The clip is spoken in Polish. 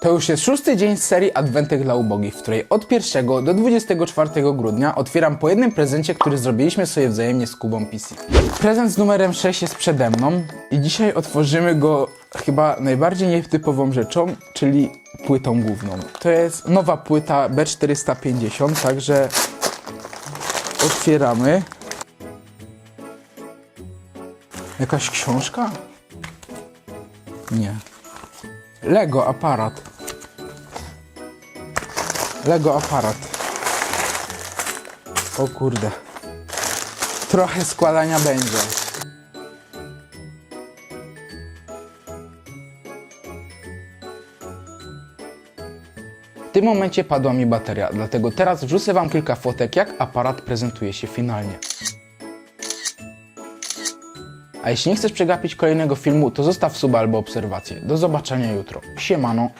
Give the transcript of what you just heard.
To już jest szósty dzień z serii Adwentek dla ubogich, w której od 1 do 24 grudnia otwieram po jednym prezencie, który zrobiliśmy sobie wzajemnie z Kubą PC. Prezent z numerem 6 jest przede mną i dzisiaj otworzymy go chyba najbardziej nietypową rzeczą, czyli płytą główną. To jest nowa płyta B450, także otwieramy. Jakaś książka? Nie. Lego aparat. Lego aparat. O kurde. Trochę składania będzie. W tym momencie padła mi bateria, dlatego teraz wrzucę Wam kilka fotek, jak aparat prezentuje się finalnie. A jeśli nie chcesz przegapić kolejnego filmu, to zostaw suba albo obserwację. Do zobaczenia jutro. Siemano.